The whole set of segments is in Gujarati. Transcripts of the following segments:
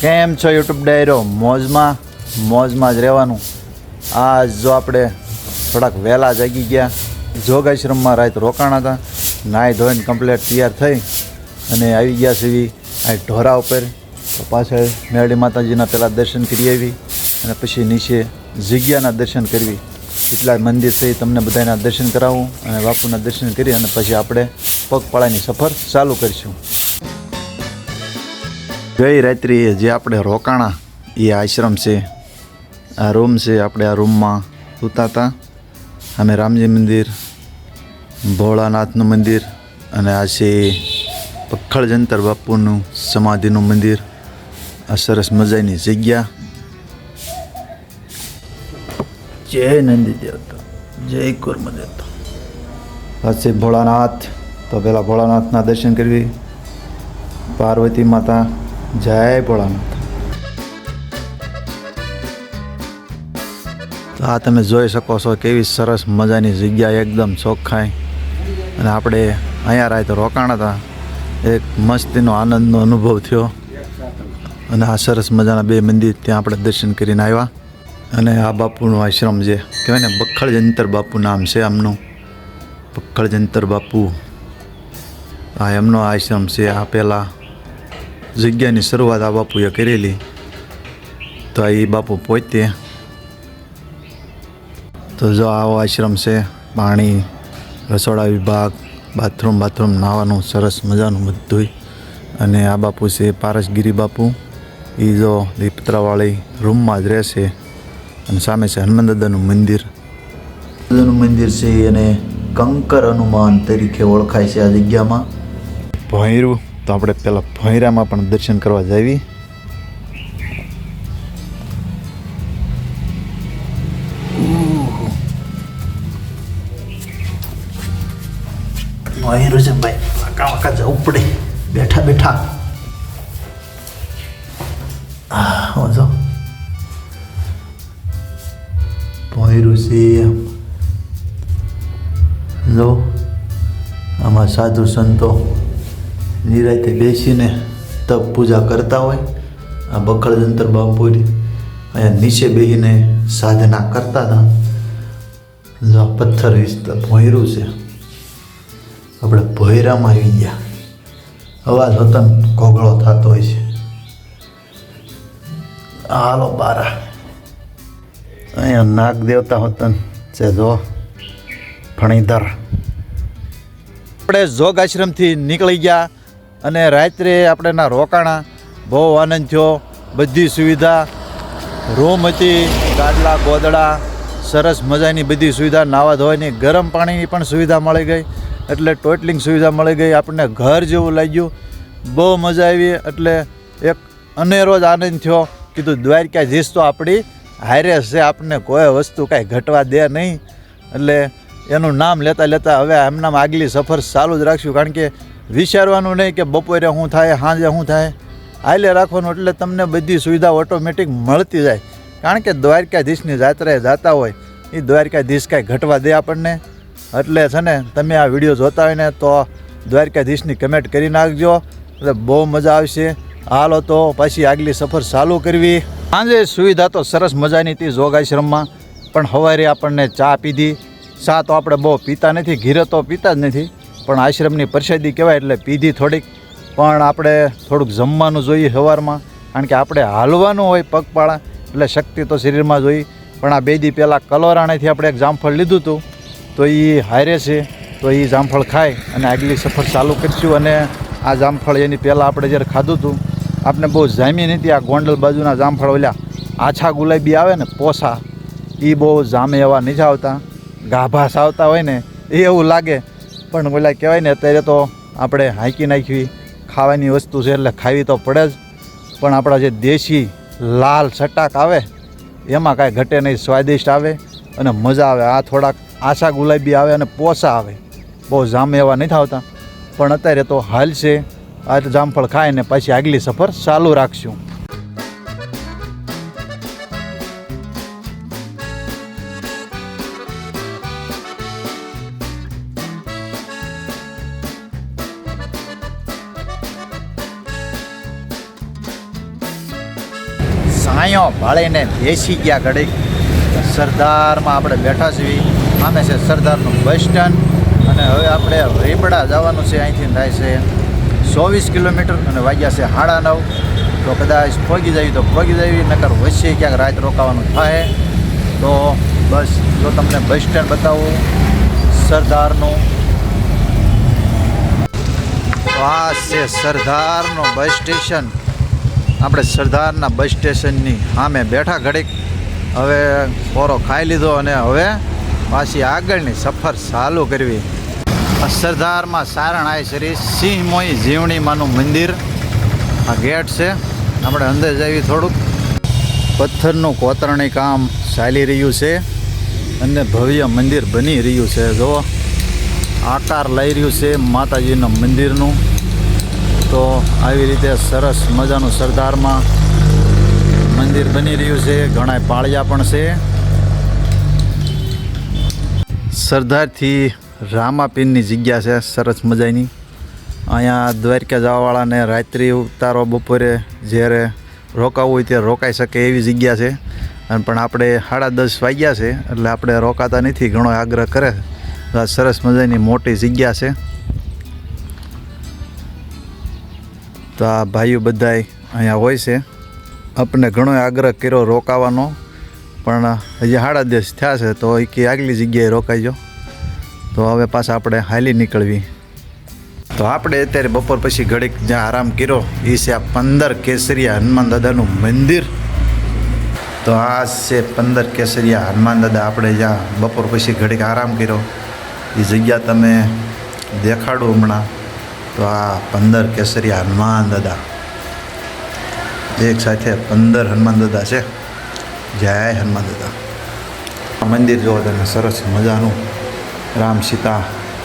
કેમ છો યુટ્યુબ ડાયરો? મોજમાં મોજમાં જ રહેવાનું. આ જો આપણે થોડાક વહેલા જાગી ગયા. જોગાશ્રમમાં રાત રોકાણા હતા. નાહી ધોઈને કમ્પ્લેટ તૈયાર થઈ અને આવી ગયા સીવી આ ઢોરા ઉપર. પાછળ મેળી માતાજીના પહેલાં દર્શન કરી આવી અને પછી નીચે જગ્યાના દર્શન કરવી. એટલા મંદિર છે તમને બધાના દર્શન કરાવું અને બાપુના દર્શન કરી અને પછી આપણે પગપાળાની સફર ચાલુ કરીશું. ગઈ રાત્રિએ જે આપણે રોકાણા, એ આશ્રમ છે. આ રૂમ છે આપણે આ રૂમમાં સૂતા હતા. અમે રામજી મંદિર, ભોળાનાથનું મંદિર અને આ છે પખ્ખળ જંતર બાપુનું સમાધિનું મંદિર. આ સરસ મજાની જગ્યા. જય નંદી દેવતા, જય કુર્મ દેવતા. છે ભોળાનાથ. તો પહેલાં ભોળાનાથના દર્શન કરવી. પાર્વતી માતા જય ભોળાનાથ. તો આ તમે જોઈ શકો છો કેવી સરસ મજાની જગ્યા એકદમ ચોખ્ખાઈ. અને આપણે અહીંયા રાય તો રોકાણ હતા. એક મસ્તીનો આનંદનો અનુભવ થયો. અને આ સરસ મજાના બે મંદિર ત્યાં આપણે દર્શન કરીને આવ્યા. અને આ બાપુનો આશ્રમ છે કહેવાય ને બખળ જંતર બાપુ નામ છે આમનું. બખળ જંતર બાપુ. આ એમનો આશ્રમ છે આ પહેલાં. જગ્યાની શરૂઆત આ બાપુએ કરેલી. તો એ બાપુ પોતે. તો જો આવો આશ્રમ છે, પાણી, રસોડા વિભાગ, બાથરૂમ બાથરૂમ નાવાનું સરસ મજાનું બધુંય. અને આ બાપુ છે પારસગીરી બાપુ. એ જો દીપત્રાવાળી રૂમમાં જ રહેશે. અને સામે છે હનુમાન દાદાનું મંદિર. દાદાનું મંદિર છે અને કંકર હનુમાન તરીકે ઓળખાય છે આ જગ્યામાં. ભૈરું. તો આપણે પહેલાં ભૈરામાં પણ દર્શન કરવા જાવી. ભૈરું છે ભાઈ જવું પડે. બેઠા બેઠા. હા જો. ભૈરું છે આમાં સાધુ સંતો. નિરાતે બેસીને તપ પૂજા કરતા હોય, આ બખળ જંતર બાપુરી અહીંયા નીચે બેસીને સાધના કરતા હતા. જો આ પથ્થર વિસ્તાર ભોયરું છે, આપણે ભોયરામાં આવી ગયા. અવાજ વતન કોગળો થતો હોય છે. હાલો બારા. અહીંયા નાગ દેવતા વતન છે જો, ફણીધર. આપણે જોગ આશ્રમથી નીકળી ગયા. અને રાત્રે આપણે ના રોકાણા, બહુ આનંદ થયો, બધી સુવિધા, રૂમ હતી, ગાદલા, ગોદડા, સરસ મજાની બધી સુવિધા, નાવા ધોવાની, ગરમ પાણીની પણ સુવિધા મળી ગઈ, એટલે ટોટલિંગ સુવિધા મળી ગઈ, આપણને ઘર જેવું લાગ્યું, બહુ મજા આવી, એટલે એક અનેરો જ આનંદ થયો, કીધું દ્વારકાધીશ તો આપણી હારે છે, આપણને કોઈ વસ્તુ કાંઈ ઘટવા દે નહીં, એટલે એનું નામ લેતા લેતા હવે એમનામ આગલી સફર ચાલુ જ રાખશું, કારણ કે વિચારવાનું નહીં કે બપોરે શું થાય, સાંજે શું થાય. હાલે રાખવાનું એટલે તમને બધી સુવિધા ઓટોમેટિક મળતી જાય. કારણ કે દ્વારકાધીશની જાત્રાએ જાતા હોય એ દ્વારકાધીશ કાંઈ ઘટવા દે આપણને. એટલે છે ને, તમે આ વીડિયો જોતા હોય ને તો દ્વારકાધીશની કમેન્ટ કરી નાખજો. એટલે બહુ મજા આવશે. હાલો તો પાછી આગલી સફર ચાલુ કરવી. સાંજે સુવિધા તો સરસ મજાની હતી જોગાશ્રમમાં, પણ સવારે આપણને ચા પીધી. ચા તો આપણે બહુ પીતા નથી ઘીરે તો પીતા જ નથી. પણ આશ્રમની પ્રસાદી કહેવાય એટલે પીધી થોડીક. પણ આપણે થોડુંક જમવાનું જોઈએ સવારમાં કારણ કે આપણે હાલવાનું હોય પગપાળા, એટલે શક્તિ તો શરીરમાં જોઈ પણ આ બે દી પહેલાં કલોરાણેથી આપણે એક જામફળ લીધું હતું. તો એ હારે છે, તો એ જામફળ ખાય અને આગલી સફર ચાલુ કરીશું. અને આ જામફળ એની પહેલાં આપણે જ્યારે ખાધું હતું આપણે બહુ જામી નથી આ ગોંડલ બાજુના જામફળ ઓલ્યા આછા ગુલાબી આવે ને, પોસા એ બહુ જામે એવા નથી આવતા. ગાભાસ આવતા હોય ને, એ એવું લાગે પણ ઓલા કહેવાય ને, અત્યારે તો આપણે હાંકી નાખવી ખાવાની વસ્તુ છે એટલે ખાવી તો પડે જ. પણ આપણા જે દેશી લાલ ચટાક આવે, એમાં કાંઈ ઘટે નહીં, સ્વાદિષ્ટ આવે અને મજા આવે. આ થોડાક આશા ગુલાબી આવે અને પોસા આવે. બહુ જામે એવા નથી આવતા. પણ અત્યારે તો હાલ છે. આ જામફળ ખાઈને પછી આગલી સફર ચાલુ રાખશું. ભાળીને બેસી ગયા ઘડીક. સરદારમાં આપણે બેઠા છીએ. સામે છે સરદારનું બસ સ્ટેન્ડ અને હવે આપણે રીબડા જવાનું છે, અહીંથી થાય છે ચોવીસ કિલોમીટર અને વાગ્યા છે સાડા નવ. તો કદાચ ફોગી જાય તો પહોંચી જવી, નકર વચ્ચે ક્યાંક રાત રોકાવાનું થાય. તો બસ, જો તમને બસ સ્ટેન્ડ બતાવું, સરદારનું. આ છે સરદારનું બસ સ્ટેશન. આપણે સરદારના બસ સ્ટેશનની સામે બેઠા ઘડીક. હવે પોરો ખાઈ લીધો અને હવે પાછી આગળની સફર ચાલુ કરવી. સરદારમાં સારણ આય શ્રી સિંહ મોઈ જીવણીમાંનું મંદિર. આ ગેટ છે. આપણે અંદર જઈએ થોડુંક. પથ્થરનું કોતરણી કામ ચાલી રહ્યું છે અને ભવ્ય મંદિર બની રહ્યું છે. જો આકાર લઈ રહ્યું છે માતાજીના મંદિરનું. તો આવી રીતે સરસ મજાનું સરદારમાં મંદિર બની રહ્યું છે. ઘણા પાળિયા પણ છે. સરદારથી રામાપીરની જગ્યા છે સરસ મજાની. અહીંયા દ્વારકા જવાવાળાને રાત્રિ ઉતારો બપોરે જ્યારે રોકાવું હોય ત્યારે રોકાઈ શકે એવી જગ્યા છે. અને પણ આપણે સાડા દસ વાગ્યા છે એટલે આપણે રોકાતા નથી, ઘણો આગ્રહ કરે. સરસ મજાની મોટી જગ્યા છે. તો આ ભાઈઓ બધાય અહીંયા હોય છે. આપણે ઘણો આગ્રહ કર્યો રોકાવાનો, પણ હજી સાડા દિવસ થયા છે, તો એ આગલી જગ્યાએ રોકાઈજો. તો હવે પાછા આપણે હાલી નીકળવી. તો આપણે અત્યારે બપોર પછી ઘડીક જ્યાં આરામ કર્યો એ છે આ પંદર કેસરિયા હનુમાન દાદાનું મંદિર. તો આ છે પંદર કેસરિયા હનુમાન દાદા, આપણે જ્યાં બપોર પછી ઘડીક આરામ કર્યો. એ જગ્યા તમે દેખાડું હમણાં. તો આ પંદર કેસરિયા હનુમાન દાદા. એક સાથે પંદર હનુમાન દાદા છે. જય હનુમાન દાદા. મંદિર જોવો તમે સરસ મજાનું રામ સીતા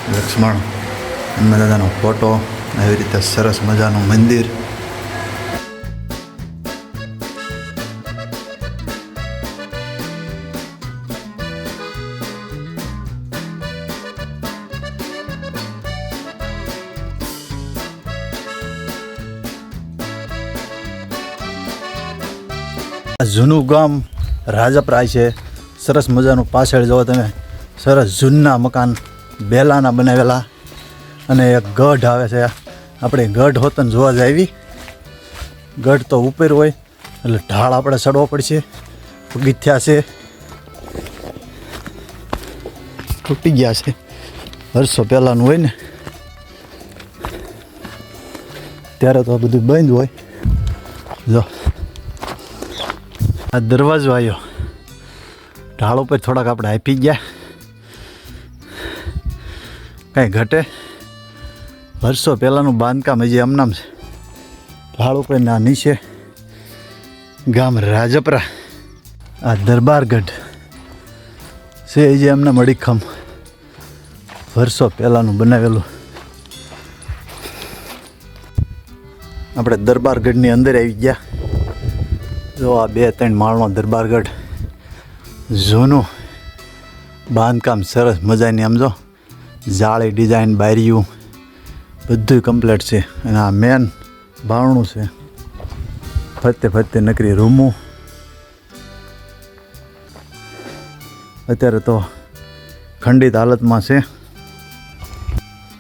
લક્ષ્મણ હનુમાન દાદાનો ફોટો એવી રીતે સરસ મજાનું મંદિર. જૂનું ગામ રાજપરાય છે. સરસ મજાનું પાછળ જોવો તમે. સરસ જૂના મકાન બેલાના બનાવેલા. અને એક ગઢ આવે છે. આપણે ગઢ હોતન જોવા જાવી ગઢ તો ઉપર હોય, એટલે ઢાળ આપણે ચડવો પડશે. પગીથ્યા છે. તૂટી ગયા છે. વર્ષો પહેલાંનું હોય ને. ત્યારે તો આ બધું બંધ હોય. જો. આ દરવાજો આવ્યો ઢાળ પર થોડાક આપણે આપી ગયા. કાંઈ ઘટે. વર્ષો પહેલાંનું બાંધકામ હજી આમનામ છે. ઢાળ ઉપર ના નીચે ગામ રાજપરા. આ દરબારગઢ છે જે એમના મડીખમ વર્ષો પહેલાંનું બનાવેલું. આપણે દરબારગઢની અંદર આવી ગયા. જો આ બે ત્રણ માળનો દરબારગઢ જૂનું બાંધકામ સરસ મજાની આમ જો જાળી ડિઝાઇન, બારીયું બધું કમ્પ્લીટ છે. અને આ મેન ભાવણું છે. ફરતે ફરતે નકરી રૂમું. અત્યારે તો ખંડિત હાલતમાં છે.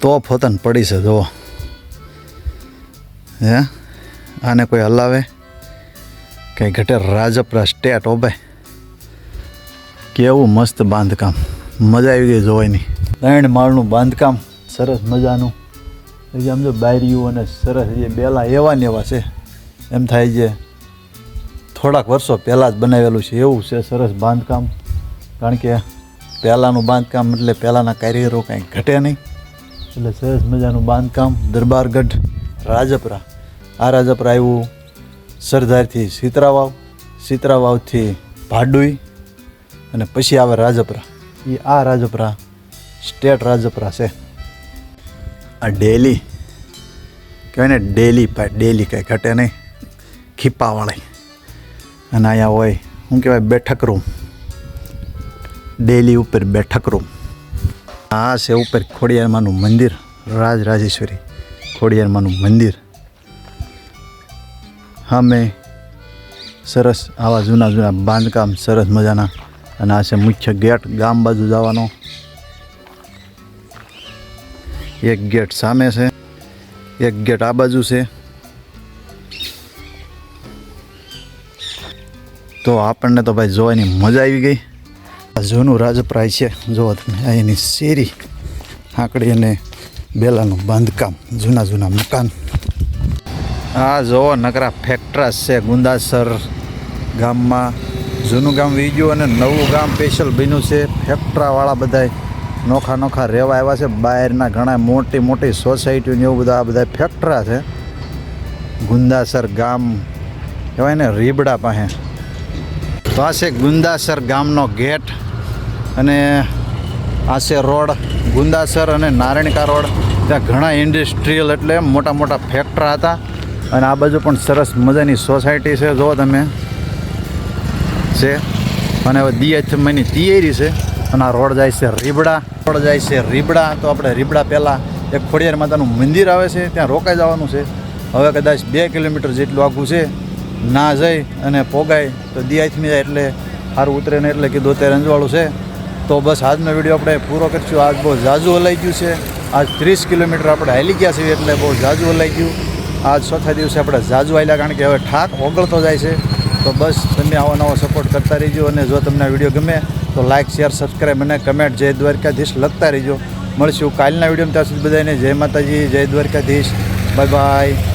તો ફતન પડી છે, જુઓ. હે? આને કોઈ હલાવે? કંઈ ઘટે રાજપરા સ્ટેટ ભાઈ. કેવું મસ્ત બાંધકામ. મજા આવી ગઈ જોવાની. ત્રણ માળનું બાંધકામ, સરસ મજાનું. આમ જો બારીઓ અને સરસ જે બેલા એવા ને એવા છે. એમ થાય છે થોડાક વર્ષો પહેલાં જ બનાવેલું છે. એવું છે સરસ બાંધકામ. કારણ કે પહેલાંનું બાંધકામ એટલે પહેલાંના કારીગરો કાંઈ ઘટે નહીં. એટલે સરસ મજાનું બાંધકામ, દરબારગઢ, રાજપરા. આ રાજપરા આવ્યું. સરદારથી સિતરાવાવ, સીતરાવાવથી ભાડુઈ અને પછી આવે રાજપરા. એ આ રાજપરા સ્ટેટ રાજપરા છે. આ ડેલી, કહેવાય ને ડેલી ભાઈ, ડેલી કાંઈ ઘટે નહીં. ખીપાવાળી. અને અહીંયા હોય, શું કહેવાય, બેઠક રૂમ. ડેલી ઉપર બેઠક રૂમ. આ છે ઉપર ખોડિયારમાંનું મંદિર, રાજ રાજેશ્વરી ખોડિયારમાંનું મંદિર. સામે સરસ આવા જૂના જૂના બાંધકામ, સરસ મજાના. અને આ છે મુખ્ય ગેટ, ગામ બાજુ જવાનો. એક ગેટ સામે છે, એક ગેટ આ બાજુ છે. તો આપણને તો ભાઈ જોવાની મજા આવી ગઈ. આ જૂનું રાજપ્રાય છે જોવો તમે અહીંની શેરી આંકડી અને બેલાનું બાંધકામ, જૂના જૂના મકાન. આ જોવો નકરા ફેક્ટરસ છે ગુંદાસર ગામમાં. જૂનું ગામ વી ગયું અને નવું ગામ સ્પેશિયલ બન્યું છે. ફેક્ટરાવાળા બધાય નોખા નોખા રહેવા આવ્યા છે. બહારના ઘણા મોટી મોટી સોસાયટીઓ ને એવું બધા આ બધા ફેક્ટરા છે. ગુંદાસર ગામ. કહેવાય ને રીબડા પાસે. તો આ ગુંદાસર ગામનો ગેટ અને આ છે રોડ. ગુંદાસર અને નારાયણકા રોડ. ત્યાં ઘણા ઇન્ડસ્ટ્રીયલ એટલે મોટા મોટા ફેક્ટરા હતા. અને આ બાજુ પણ સરસ મજાની સોસાયટી છે જો તમે. છે. અને હવે દિયાથમની તૈયારી છે. અને આ રોડ જાય છે રીબડા. રોડ જાય છે રીબડા. તો આપણે રીબડા પહેલાં એક ખોડિયાર માતાનું મંદિર આવે છે, ત્યાં રોકાઈ જવાનું છે. હવે કદાચ બે કિલોમીટર જેટલું આખું છે. ના જઈ અને પોગાય, તો દિયાથમી જાય એટલે સારું ઉતરે ને એટલે કીધું અત્યારે અંજવાળું છે. તો બસ આજનો વીડિયો આપણે પૂરો કરીશું. આજ બહુ ઝાઝું હલાઈ ગયું છે. આજ ત્રીસ કિલોમીટર આપણે હાલી ગયા છીએ એટલે બહુ ઝાઝું હલાઈ ગયું. આજ ચોથા દિવસે આપણે ઝાઝું આવેલા કારણ કે હવે ઠાક ઓગળતો જાય છે. તો બસ તમે આવો નવો સપોર્ટ કરતા રહીજો અને જો તમને વીડિયો ગમે તો લાઇક શેર સબસ્ક્રાઈબ અને કમેન્ટ જય દ્વારકાધીશ લખતા રહીજો. મળશું કાલના વિડીયોમાં, ત્યાં સુધી બધાને જય માતાજી, જય દ્વારકાધીશ. Bye bye